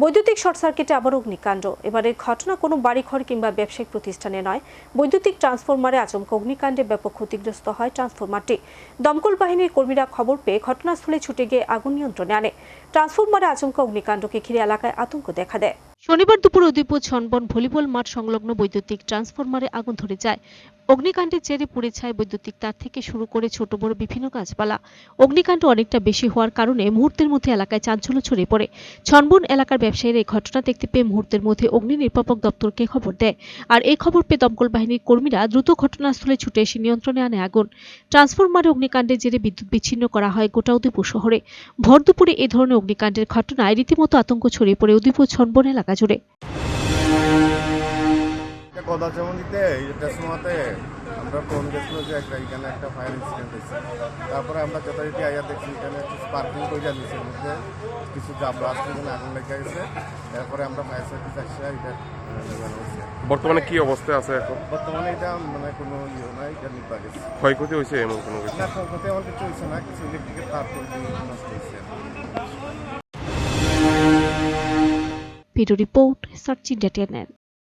বৈদ্যুতিক শর্ট সার্কিটে আবার অগ্নিকাণ্ড। এবারের ঘটনা কোনো বাড়িঘর কিংবা ব্যবসায়িক প্রতিষ্ঠানে নয়। বৈদ্যুতিক ট্রান্সফরমারে আচমকা অগ্নিকাণ্ডে ব্যাপক ক্ষতিগ্রস্ত হয় ট্রান্সফরমারটি। দমকল বাহিনীর কর্মীরা খবর পেয়ে ঘটনাস্থলে ছুটে গিয়ে আগুন নিয়ন্ত্রণে আনে। ট্রান্সফরমারে আচমকা অগ্নিকাণ্ডকে ঘিরে এলাকায় আতঙ্ক দেখা দেয়। শনিবার দুপুরে উদয়পুর ছনবন ভলিবল মাঠ সংলগ্ন বৈদ্যুতিক ট্রান্সফরমারে আগুন ধরে যায়। অগ্নিকাণ্ডের জেরে পুড়ে ছায় বৈদ্যুতিক তার থেকে শুরু করে ছোট বড় বিভিন্ন গাছপালা। অগ্নিকাণ্ড অনেকটা বেশি হওয়ার কারণে মুহূর্তের মধ্যে এলাকায় চাঞ্চল্য ছড়িয়ে পড়ে। ছনবন এলাকার ব্যবসায়ীরা এই ঘটনা দেখতে পেয়ে মুহূর্তের মধ্যে অগ্নি নির্বাপক দপ্তরকে খবর দেয়। আর এই খবর পেয়ে দমকল বাহিনীর কর্মীরা দ্রুত ঘটনাস্থলে ছুটে এসে নিয়ন্ত্রণে আনে আগুন। ট্রান্সফরমারে অগ্নিকাণ্ডের জেরে বিদ্যুৎ বিচ্ছিন্ন করা হয় গোটা উদয়পুর শহরে। ভর দুপুরে এই ধরনের অগ্নিকাণ্ডের ঘটনায় রীতিমতো আতঙ্ক ছড়িয়ে পড়ে উদয়পুর ছনবন এলাকা জুড়ে এটা সময়তে আমরা ফোন গেছিল যে একটা এখানে একটা ফায়ার ইনসিডেন্ট হয়েছে। তারপরে আমরা যথারীতি আইয়া দেখছি এখানে স্পার্কিং করে এর মধ্যে কিছু জাব ব্লাস্ট এখানে আগুন লেগে গেছে। এরপরে আমরা ফায়ার সার্ভিস আসছে এটা বর্তমানে কি অবস্থায় আছে এখন? বর্তমানে এটা মানে কোনো ইয়ে নাই এটা নিপা গেছে ক্ষয়ক্ষতি হয়েছে এমন কোনো কিছু? না ক্ষয়ক্ষতি আমার কিছু হয়েছে না কিছু ইলেকট্রিকের তার নষ্ট হয়েছে। Video report search India